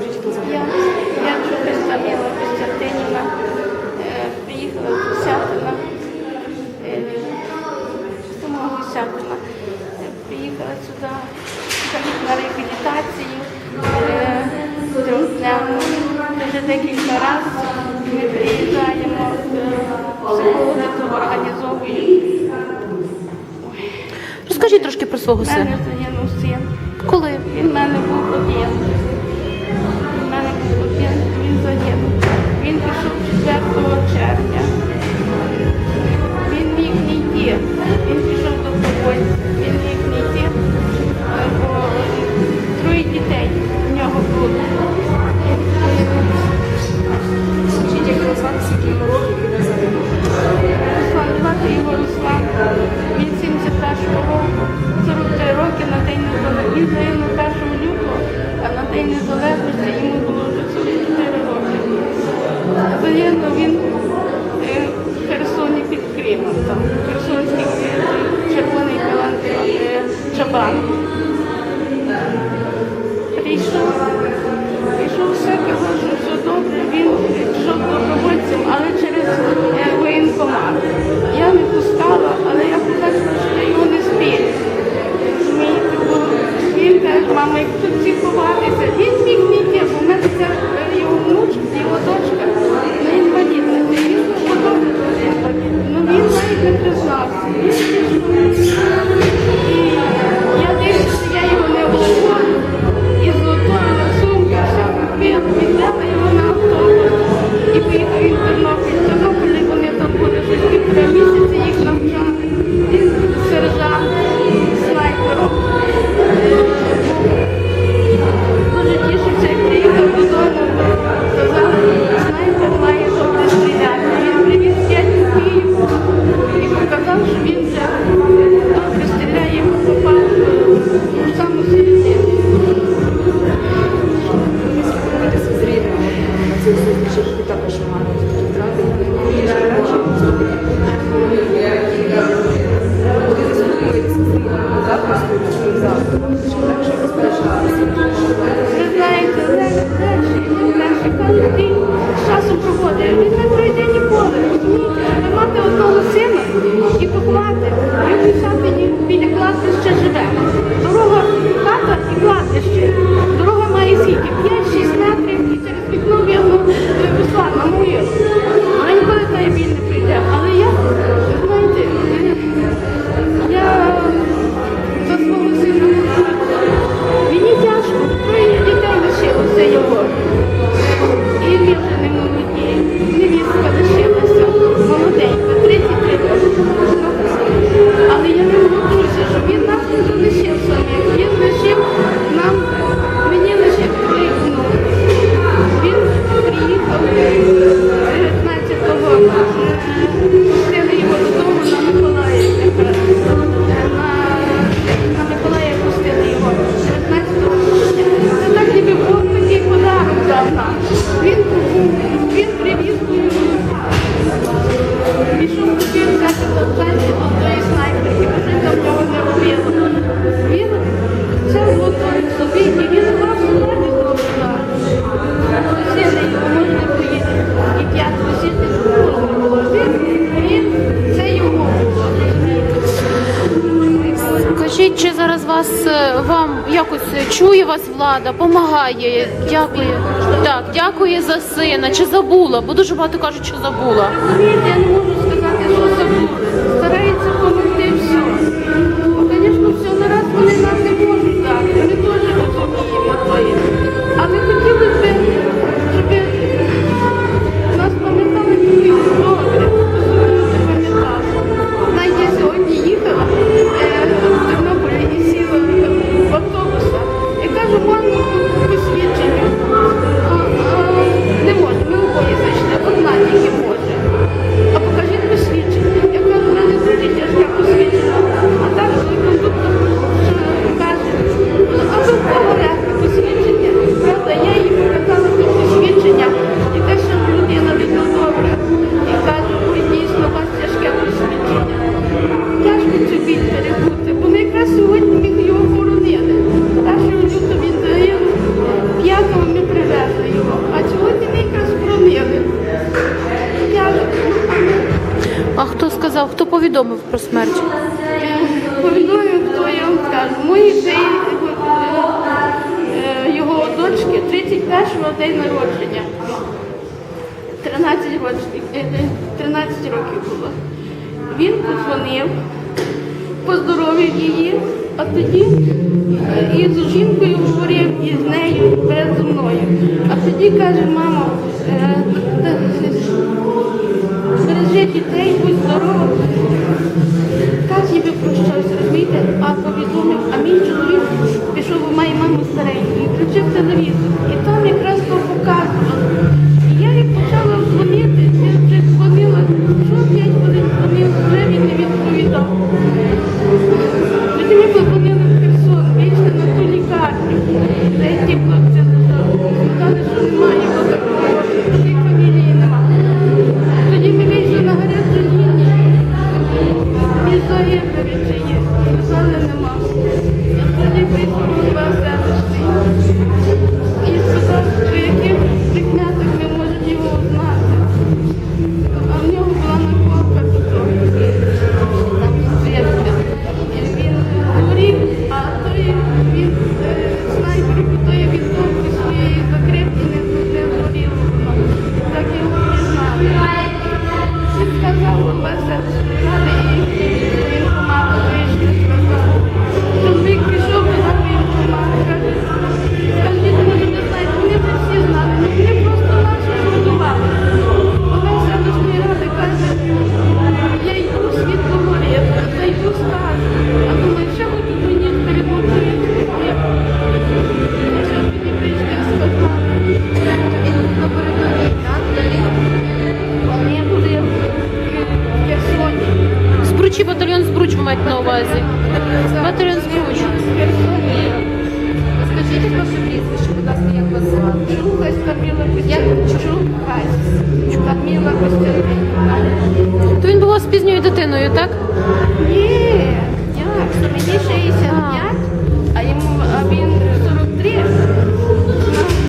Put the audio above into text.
Я, я представляла Костянтинівна, е, приїхала до Сятина, е, допомогу Сятина, е, приїхала сюди. На реабілітацію трьохдневну, вже декілька разів. Ми приїжджаємо, психологи то організовуємо. Розкажіть трошки про свого сина. Ну, Коли? Він в мене був один. він пішов до когось. Amen. чує вас влада, помагає. Дякую. Так, дякую за сина. Чи забула? Бо дуже багато кажуть, що забула. Розумієте, Моїй е, його дочки 31-го день народження. 13 років е, е, 13 років було. Він подзвонив, поздоровив її, а тоді і з жінкою говорив, і з нею перед зі мною. А тоді каже, мама, бережи дітей, будь здоровим. 运，注意走。увазі. Материн збручу. Скажіть ваше прізвище, будь ласка, як вас звати? Чухась Каміла Костянтинівна. Каміла Костянтинівна. То він був з пізньою дитиною, так? Ні.